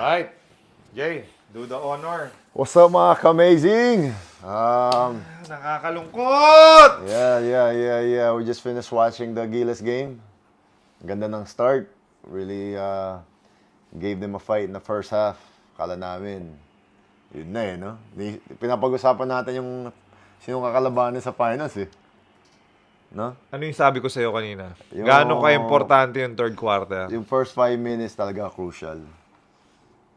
Alright. Jay, do the honor. What's up mga ka-amazing? Um, Nakakalungkot! yeah, yeah, yeah, yeah. We just finished watching the Gilas game. Ganda ng start. Really uh, gave them a fight in the first half. Kala namin, yun na eh, no? Di- Pinapag-usapan natin yung sino kakalabanin sa finals eh. No? Ano yung sabi ko sa'yo kanina? Yung- Gaano ka-importante yung third quarter? Yung first five minutes talaga crucial.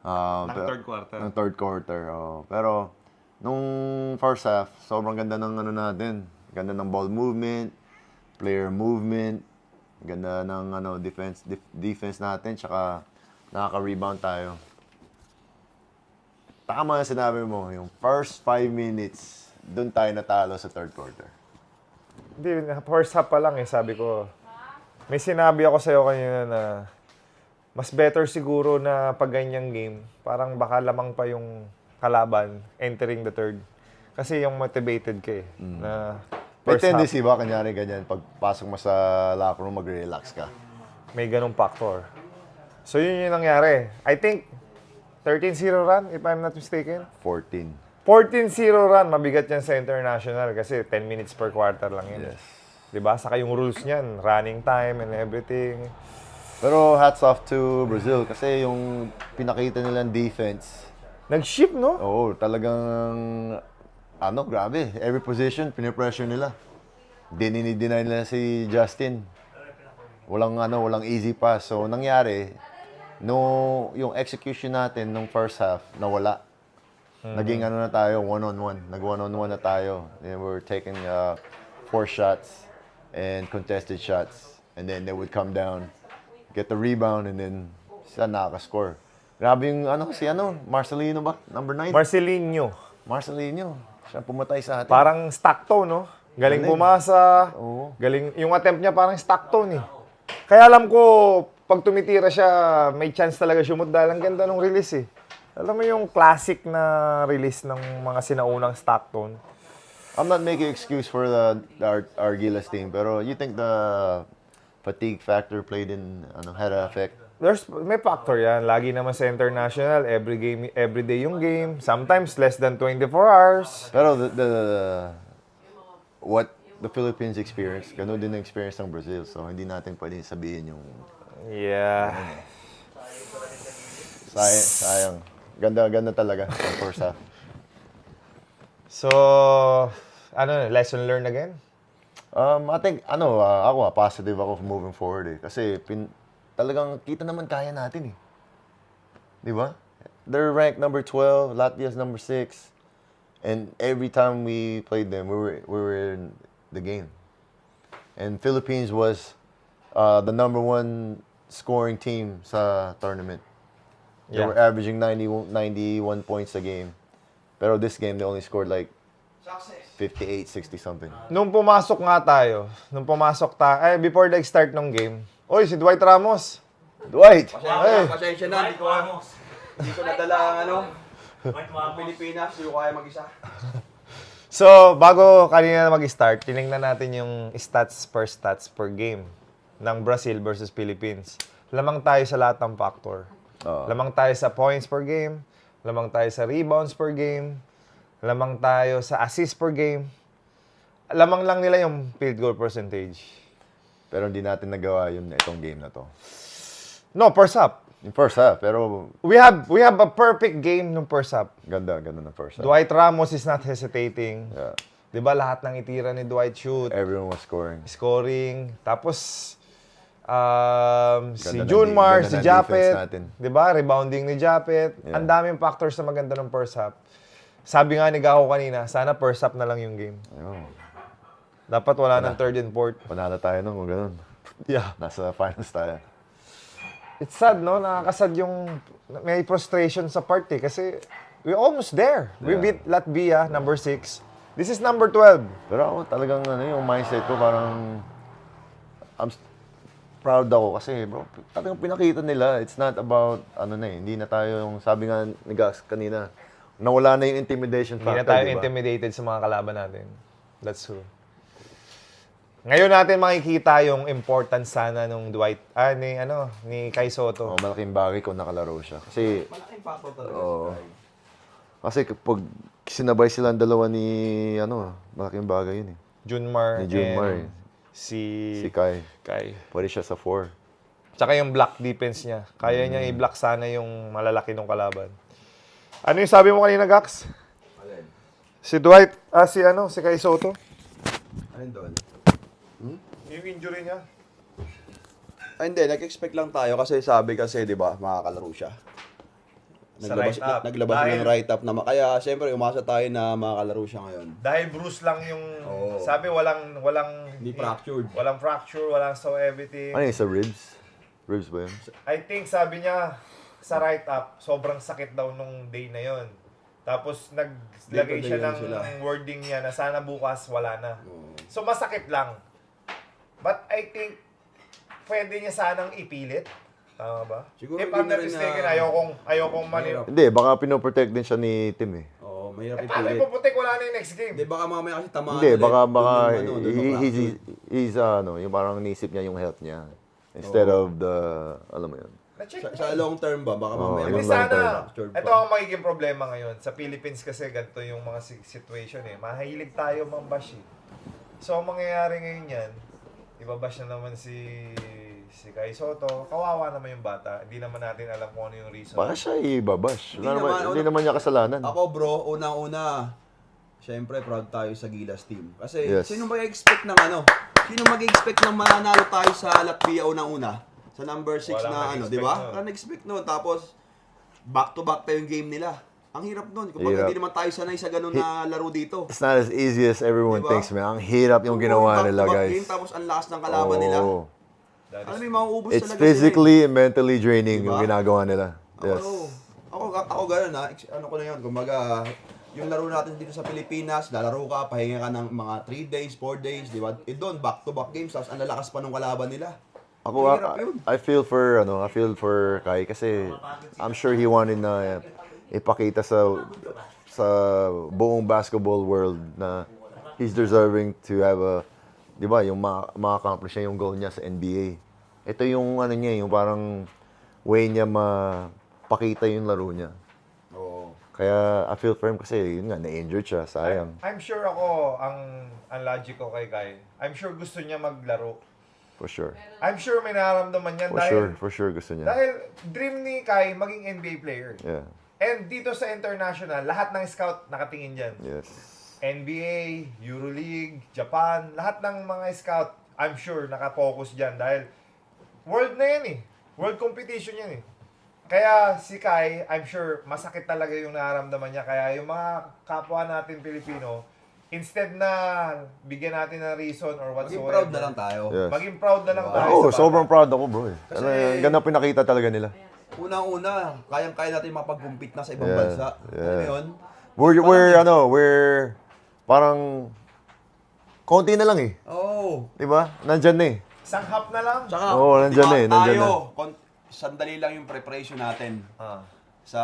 Um, Ng pero- third quarter. Ng third quarter, oh. Pero, nung first half, sobrang ganda ng ano natin. Ganda ng ball movement, player movement, ganda ng ano defense def- defense natin, tsaka nakaka-rebound tayo. Tama yung sinabi mo, yung first five minutes, doon tayo natalo sa third quarter. Hindi, first half pa lang eh, sabi ko. May sinabi ako sa'yo kanina na mas better siguro na pag ganyang game, parang baka lamang pa yung kalaban entering the third. Kasi yung motivated ka eh. Na May first half, tendency ba, kanyari ganyan, pagpasok mo sa locker room, mag-relax ka? may ganong factor. So yun yung nangyari. I think 13-0 run, if I'm not mistaken. 14. 14-0 run, mabigat yan sa international kasi 10 minutes per quarter lang yun. Yes. 'Di ba? Saka yung rules niyan, running time and everything. Pero hats off to Brazil kasi yung pinakita nilang defense, Nag-ship, no? oo, talagang, ano, grabe. Every position, pinipressure nila. Dinini-deny nila si Justin. Walang, ano, walang easy pass. So, nangyari, no, yung execution natin nung first half, nawala. Naging ano na tayo, one-on-one. Nag-one-on-one na tayo. And we were taking uh, four shots and contested shots. And then they would come down, get the rebound, and then sila nakaka-score. Grabe yung ano, si ano, Marcelino ba? Number 9? Marcelinho. Marcelino. Siya pumatay sa atin. Parang Stockton, no? Galing Galing. pumasa. Oo. Galing, yung attempt niya parang Stockton, eh. Kaya alam ko, pag tumitira siya, may chance talaga sumut dahil ang ganda ng release, eh. Alam mo yung classic na release ng mga sinaunang Stockton. I'm not making excuse for the, the our, our Gilas team, pero you think the fatigue factor played in, ano, had an effect? There's, may factor yan. Lagi naman sa international, every game, every day yung game. Sometimes less than 24 hours. Pero the, the, what the Philippines experience, ganun din ang experience ng Brazil. So, hindi natin pwedeng sabihin yung Yeah. sayang. sayang. Ganda, ganda talaga first half. So, ano, lesson learned again? Um, I think, ano, ah, ako, ah, positive ako moving forward eh. Kasi, pin, talagang kita naman kaya natin eh. Di ba? They're ranked number 12, Latvia's number 6. And every time we played them, we were, we were in the game. And Philippines was uh, the number one scoring team sa tournament. They Yeah. were averaging 91, 91 points a game. Pero this game, they only scored like 58, 60 something. Nung pumasok nga tayo, nung pumasok ta, eh, before the start ng game, Oy, si Dwight Ramos. Dwight! Hey. Pasensya na, hindi ko, hindi ko nadala ang ano, ang Pilipinas, hindi ko kaya mag-isa. So, bago kanina mag-start, tinignan natin yung stats per stats per game ng Brazil versus Philippines. Lamang tayo sa lahat ng factor. Oo. Lamang tayo sa points per game, lamang tayo sa rebounds per game, lamang tayo sa assists per game. Lamang lang nila yung field goal percentage. Pero hindi natin nagawa yun itong game na to. No, first half. Yung first half, pero We have we have a perfect game nung first half. ganda, ganda ng first half. Dwight Ramos is not hesitating. Yeah. 'Di ba lahat ng itira ni Dwight shoot, Everyone was scoring. scoring. Tapos um, si Ganda ng Junmar, si Japet. 'di ba? Rebounding ni Japet. Yeah. Ang daming factors na maganda ng first half. Sabi nga ni Gako kanina, sana first half na lang yung game. Ayun. Dapat wala ng third and fourth. Panalo tayo nun kung ganun. Yeah. Nasa finals tayo. It's sad, no? Nakakasad yung may frustration sa part eh. Kasi we're almost there. We Yeah. beat Latvia, number 6. This is number 12. Pero ako talagang ano, yung mindset ko parang I'm proud ako kasi bro, talagang pinakita nila. It's not about ano na eh, hindi na tayo yung sabi nga ni Gax kanina, nawala na yung intimidation Hindi factor, na tayo di ba? intimidated sa mga kalaban natin. That's true. Ngayon natin makikita yung importance sana nung Dwight, ah, ni, ano, ni Kai Soto. Oh, malaking bagay kung nakalaro siya. Kasi, Malaking factor talaga Oo. si Kai. kasi kapag sinabay sila ang dalawa ni, ano, malaking bagay yun eh. Junmar, Ni Junmar, and si, Si Kai. Kai. Pwede siya sa 4. Tsaka yung block defense niya. Kaya niya i-block sana yung malalaki ng kalaban. Ano yung sabi mo kanina, Gax? Alin? Si Dwight, ah, si ano, si Kai Soto? Alin doon? Yung injury niya. Ah, hindi, nag-expect lang tayo kasi sabi kasi, di ba, makakalaro siya. Naglabas, right up. naglabas Dahil- ng right up na Kaya, siyempre, umasa tayo na makakalaro siya ngayon. Dahil bruise lang yung, Oo. sabi walang, walang, Hindi fractured. Walang fracture, walang so everything. Ano yun, sa ribs? Ribs ba yun? I think sabi niya sa right up, sobrang sakit daw nung day na yon. Tapos naglagay siya day ng sila. wording niya na sana bukas wala na. Oo. So masakit lang. But I think pwede niya sanang ipilit. Tama ba? Siguro If hindi I'm na not rin mistaken, na- ayokong, ayokong. Mahirap. Hindi, baka pinoprotect din siya ni Tim eh. Oo, mahirap Eh, paano ipilit. ipuputik? Wala na yung next game. Hindi, baka mamaya kasi tamaan Hindi, ulit. baka, Doon baka, yung ano, doon he, yung he's, fracture. he's, ano, yung parang nisip niya yung health niya. Instead of the, alam mo yun. Na-check Sa, sa long term ba, baka Oo, mamaya. yung Hindi sana, term. fractured ito ang magiging problema ngayon. Sa Philippines kasi ganito yung mga si- situation eh. Mahilig tayo mambash eh. So, ang mangyayari ngayon yan, ibabash na naman si si Kai Soto. Kawawa naman yung bata. Hindi naman natin alam kung ano yung reason. Baka siya ibabash. Hindi Wala naman, naman, hindi ano- naman niya kasalanan. Ako bro, unang-una, syempre proud tayo sa Gilas team. Kasi Yes. sino mag-expect ng ano? Sino mag-expect ng mananalo tayo sa Latvia unang-una? Sa number 6 Walang na ano, di ba? Walang nag-expect nun. Tapos, back-to-back pa yung game nila. Ang hirap nun. Kung Hirap. hindi naman tayo sanay sa ganun na laro dito. It's not as easy as everyone Diba? thinks, man. Ang hirap yung ginawa nila, guys. Game, tapos ang lakas ng kalaban nila. Oo. That Alam mo, mauubos It's talaga physically and mentally draining Diba? yung ginagawa nila. Yes. Ako, ako, ako ganun ha. Ano ko na yun, kumbaga, yung laro natin dito sa Pilipinas, lalaro ka, pahinga ka ng mga 3 days, 4 days, di ba? Eh doon, back-to-back games, tapos ang lalakas pa ng kalaban nila. Ako, Mahirap I. I feel for, ano, I feel for Kai kasi I'm sure he wanted na ipakita sa sa buong basketball world na he's deserving to have a, di ba, yung ma- ma-accomplish niya yung goal niya sa NBA. Ito yung, ano niya, yung parang way niya mapakita yung laro niya. Oo. Kaya I feel for him kasi, yun nga, na-injured siya, sayang. I'm sure ako, ang, ang logic ko kay Kai, I'm sure gusto niya maglaro. For sure. I'm sure may nararamdaman yan For dahil, sure, for sure gusto niya. dahil dream ni Kai maging NBA player. Yeah, And dito sa international, lahat ng scout nakatingin dyan. yes. NBA, Euroleague, Japan, lahat ng mga scout, I'm sure nakafocus dyan dahil world na yan eh. World competition yan eh. Kaya si Kai, I'm sure masakit talaga yung nararamdaman niya. Kaya yung mga kapwa natin Pilipino, instead na bigyan natin ng reason or Maging whatsoever, proud na lang tayo. Yes. maging proud na lang tayo. Oo, bata. sobrang proud ako, bro. Eh. Kasi- Ano, ganun pinakita talaga nila. Unang-una, kayang-kaya natin mapag-compete na sa ibang Yeah, bansa. Yeah. yun? We're, Parang we're, ano, we're, parang, konti na lang eh. Oo. Di ba? Nandyan na eh. Sanghap na lang. Tsaka, Oo, nandyan diba, na eh, nandyan tayo, kon- sandali lang yung preparation natin Ah. Sa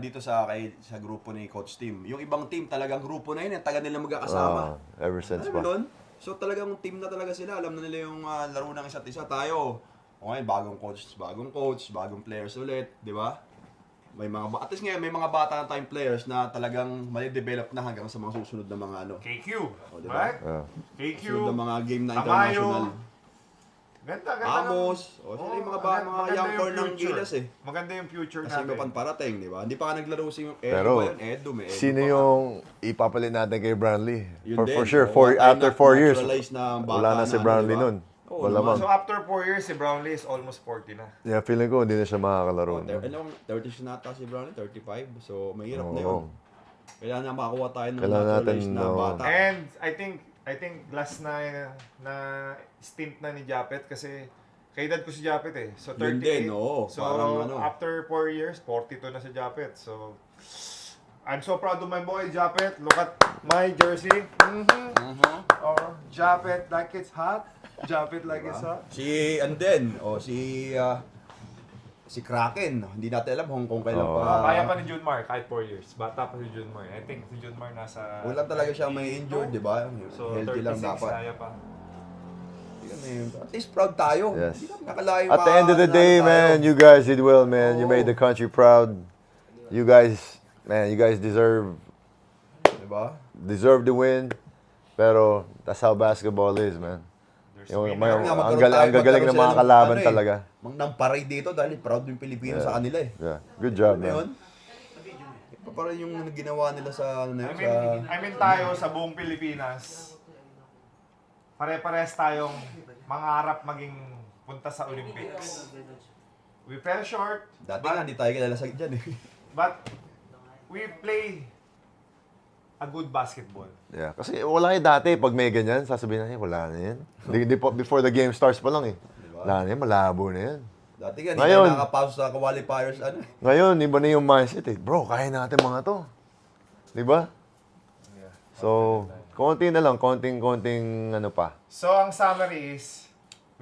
dito sa kay sa grupo ni Coach Team. Yung ibang team talagang grupo na yun, yung taga nila magkakasama. Ah, ever since Alam mo pa. nun? So talagang team na talaga sila. Alam na nila yung ah, laro ng isa't isa. Tayo, o ngayon, bagong coach, bagong coach, bagong players ulit, di ba? May mga, at least ngayon, may mga bata na tayong players na talagang mali-develop na hanggang sa mga susunod na mga ano. KQ. Oh, diba? Right? Yeah. KQ. Susunod na mga game na Tamayo. Ganda, ganda. Amos. ng- O, sila yung mga, ba, mga maganda young yung core ng future. Gilas eh. Maganda yung future Kasi natin. pang parating, di ba? Hindi pa nga naglaro si Edo Pero, ba yun? Edo, may Edo Sino pa yung ipapalit natin kay Brownlee? Yun For, din. for sure, wala after tayong four years, naturalized na wala na si na Brownlee diba? nun. Oo Wala naman. man. So after 4 years, si Brownlee is almost 40 na. Yeah, feeling ko hindi na siya makakalaro. Oh, ter- ano, 30 na ata si Brownlee, 35. So, mahirap na Oo. yun. Kailangan na makakuha tayo ng Kailangan natin, na oo. bata. And I think I think last na na stint na ni Japet kasi kay dad ko si Japet eh. So 38. Yun din, oo. So Parang ano. after 4 years, 42 na si Japet. So I'm so proud of my boy Japet. Look at my jersey. Mhm. Mhm. Or Japet like it's hot. Japet like it's hot. Si, and then, o si, ah, si Kraken. Hindi natin alam kung, kung kailan Oo. pa. Kaya pa ni Junmar kahit 4 years. Bata pa si Junmar. I think si Junmar nasa Wala talaga siya may injured, di ba? So Healthy lang 36 dapat. kaya pa. Eh. At least proud tayo. Yes. Hindi namin nakalayo At the end of the day, man, you guys did well, man. You made the country proud. You guys, man, you guys deserve Diba? deserve the win. Pero that's how basketball is, man. Yung, may, Kaya nga, ang, magkaroon gal- tayo- ang gagaling ng mga kalaban ano eh, talaga. Mang nang parade dito dahil proud yung Pilipino sa kanila eh. Yeah. Good job, Ngayon, man. iba pa rin yung ginawa nila sa ano na I yun, mean, sa... I mean tayo sa buong Pilipinas, pare-pares tayong mangarap maging punta sa Olympics. We fell short, Dati nga, hindi tayo kilala sa dyan eh. but we play a good basketball. Yeah. Kasi wala eh dati, pag may ganyan, sasabihin natin, wala na yan. Di, di, po- before the game starts pa lang eh. Wala na yan, malabo na yan. Dati hindi Ngayon. tayo nakapasok sa qualifiers, ano eh. Ngayon, iba na yung mindset eh. Bro, kaya natin mga to. Di ba? So, konti na lang, konting-konting ano pa. So, ang summary is,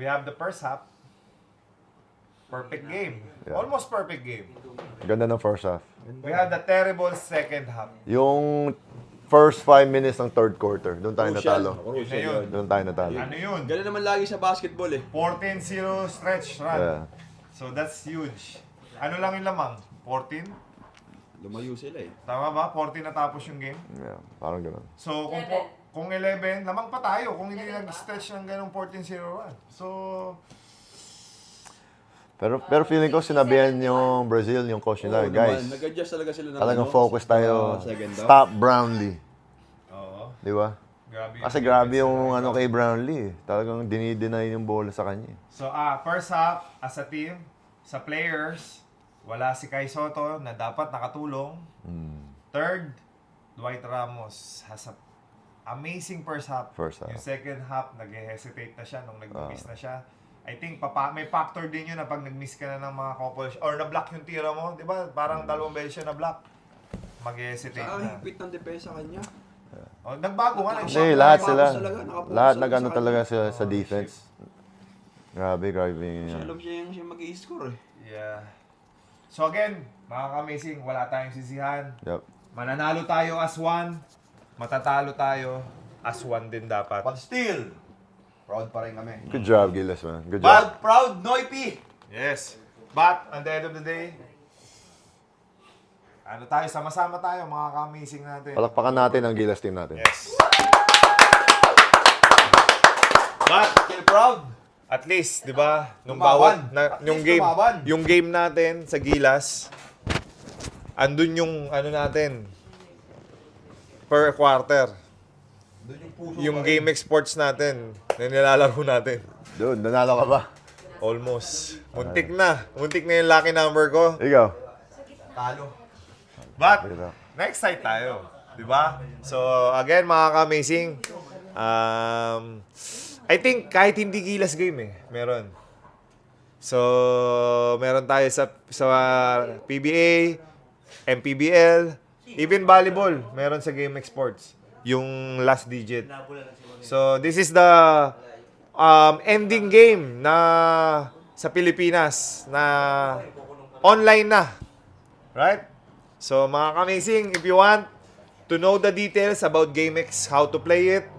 we have the first half, perfect game. Yeah. Almost perfect game. Ganda ng first half. We had the terrible second half. Yung first five minutes ng third quarter, doon tayo Crucial. natalo. Crucial Yun na yun. Doon tayo natalo. Ano yun? Ganun naman lagi sa basketball eh. 14-0 stretch run. Yeah. So, that's huge. Ano lang yung lamang? 14? Lumayo sila eh. Tama ba? 14 natapos yung game. Yeah, parang gano'n. So, kung, po, kung 11, lamang pa tayo kung hindi nag-stretch ng ganong 14-0 run. So, Pero pero feeling ko sinabihan yung Brazil, yung coach nila, Oo guys. naman, Nag-adjust talaga sila ng Talagang ano, focus tayo. sa second half. Stop Brownlee. oo. Di ba? Grabe. Kasi grabe yung ano kay Brownlee. eh. Talagang dinideny yung bola sa kanya. eh. So, ah, first half, as a team, sa players, wala si Kai Soto na dapat nakatulong. Hmm. Third, Dwight Ramos has a amazing first half. First half. Yung second half, nag-hesitate na siya nung nag-miss na siya. I think papa, may factor din yun na pag nag-miss ka na ng mga couple sh- or na-block yung tira mo, di ba? Parang dalawang beses siya na-block. Mag-hesitate Saka na. higpit ng depensa kanya. Oh, nagbago nga. Kasi nag-shot lahat na- sila, talaga, lahat sila nag-ano sa talaga sa, sa defense. Grabe, grabe Siya yun. alam siya yung siya mag-i-score eh. Yeah. So again, mga ka-amazing, wala tayong sisihan. Yep. Mananalo tayo as one, matatalo tayo as one din dapat. But still, proud pa rin kami. Good job, Gilas, man. Good job. Proud, proud, Noipi! Yes. But, at the end of the day, ano tayo, sama-sama tayo, mga ka-amazing natin. Palakpakan natin ang Gilas team natin. Yes. But, Still proud! at least, di ba, nung bawat, na, At yung least game, lumaban. yung game natin sa Gilas, andun yung, ano natin, per quarter. Doon yung puso Yung pa rin. game exports natin, na nilalaro natin. Dude, nanalo ka ba? Almost. Muntik na. Muntik na yung lucky number ko. Ikaw. Talo. But, next side tayo. Di ba? So, again, mga ka-amazing, um, I think kahit hindi gilas game eh, meron. So, meron tayo sa, sa PBA, MPBL, even volleyball, meron sa Game Exports. Yung last digit. So, this is the um, ending game na sa Pilipinas na online na. Right? So, mga ka-amazing, if you want to know the details about GameX, how to play it,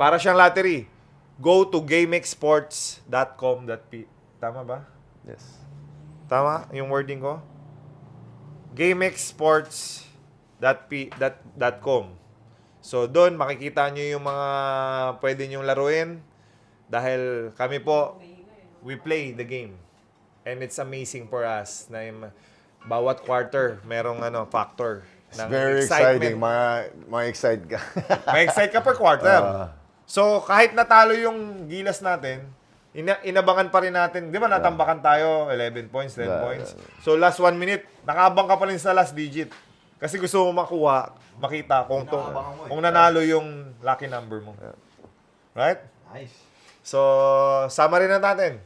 para siyang lottery, go to gamexsports.com.p. Tama ba? Yes. Tama yung wording ko? gamexsports.p.com So, doon makikita nyo yung mga pwede nyong laruin dahil kami po, we play the game. And it's amazing for us na yung bawat quarter merong ano factor It's ng very exciting. excitement. Mga, mga excited ka. May excite ka per quarter. Ah. so, kahit natalo yung gilas natin, ina inabangan pa rin natin. Di ba natambakan tayo, 11 points, 10 Yeah, points. So, last one minute, nakabang ka pa rin sa last digit. Kasi gusto mo makuha, makita kung, to, Inaabangan mo eh. kung nanalo yung lucky number mo. Right? Nice. So, summary na natin.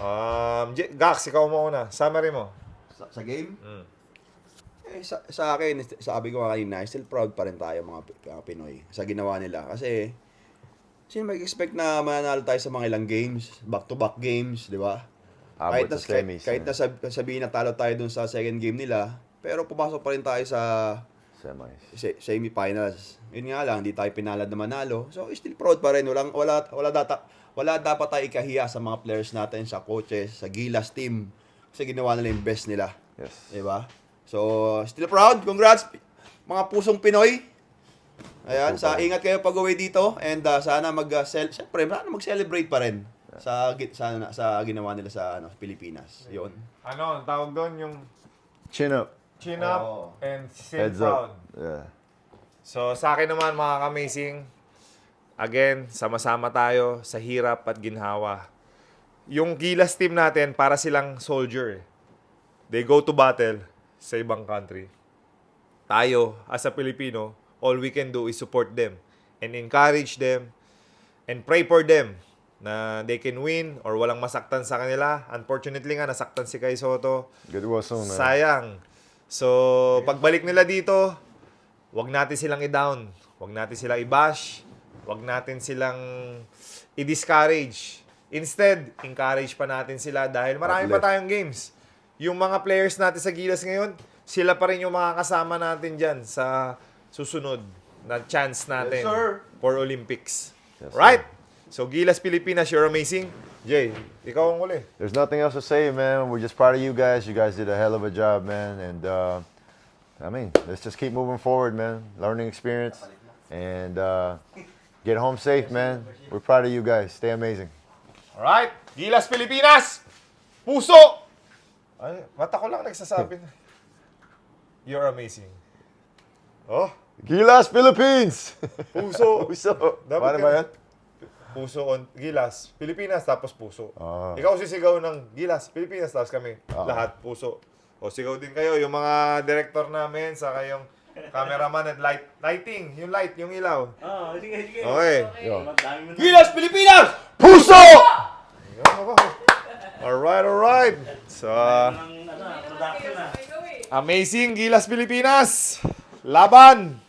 Um, J- Gax, ikaw mo una. Summary mo. Sa, sa game? Mm. Eh, sa, sa akin, sabi ko nga kanina, still proud pa rin tayo mga, mga Pinoy sa ginawa nila. Kasi, sino mag-expect na mananalo tayo sa mga ilang games, back-to-back games, di ba? Abot kahit na, sa semis. kahit, kahit na sab- sabihin na talo tayo dun sa second game nila, pero pumasok pa rin tayo sa Semis. se- semifinals. Yun nga lang, hindi tayo pinalad na manalo. So, still proud pa rin. Walang, wala, wala, data, wala dapat tayo ikahiya sa mga players natin, sa coaches, sa Gilas team. Kasi ginawa nila yung best nila. Yes. Diba? So, still proud. Congrats, mga pusong Pinoy. Ayan, sa ingat kayo pag uwi dito and uh, sana mag uh, cel- syempre, sana mag-celebrate pa rin sa sa sa ginawa nila sa ano, Pilipinas. 'Yon. Ano, ang tawag doon yung Chin up. Chin up Oo. and sit Heads proud. up. Yeah. So, sa akin naman mga kamazing, again, sama-sama tayo sa hirap at ginhawa. Yung Gilas team natin, para silang soldier. eh. They go to battle sa ibang country. Tayo, as a Filipino, all we can do is support them and encourage them and pray for them na they can win or walang masaktan sa kanila. Unfortunately nga, nasaktan si Kai Soto. Good whistle, man. Sayang. So, pagbalik nila dito, wag natin silang i-down. Wag natin silang i-bash. Wag natin silang i-discourage. Instead, encourage pa natin sila dahil marami pa tayong games. Yung mga players natin sa Gilas ngayon, sila pa rin yung mga kasama natin dyan sa susunod na chance natin Yes, sir. for Olympics. Yes, right? So, Gilas Pilipinas, you're amazing. Jay, ikaw ang uli. There's nothing else to say, man. We're just proud of you guys. You guys did a hell of a job, man. And uh, I mean, let's just keep moving forward, man. Learning experience and uh, get home safe, man. We're proud of you guys. Stay amazing. Alright, Gilas Pilipinas! Puso! Ay, mata ko lang nagsasabi na. You're amazing. Oh, Gilas, Philippines! puso. Puso. Dapat Paano ba yan? Puso on Gilas, Pilipinas tapos puso. Ah. Ikaw sisigaw ng Gilas, Pilipinas tapos kami Ah. lahat puso. O sigaw din kayo yung mga director namin sa kayong cameraman at light lighting, yung light, yung ilaw. Oo, sige, sige. Okay. Yo. Madami mo na. Gilas Pilipinas! Puso! Alright, alright. So, Ang ano, production ah. amazing Gilas Pilipinas. Laban!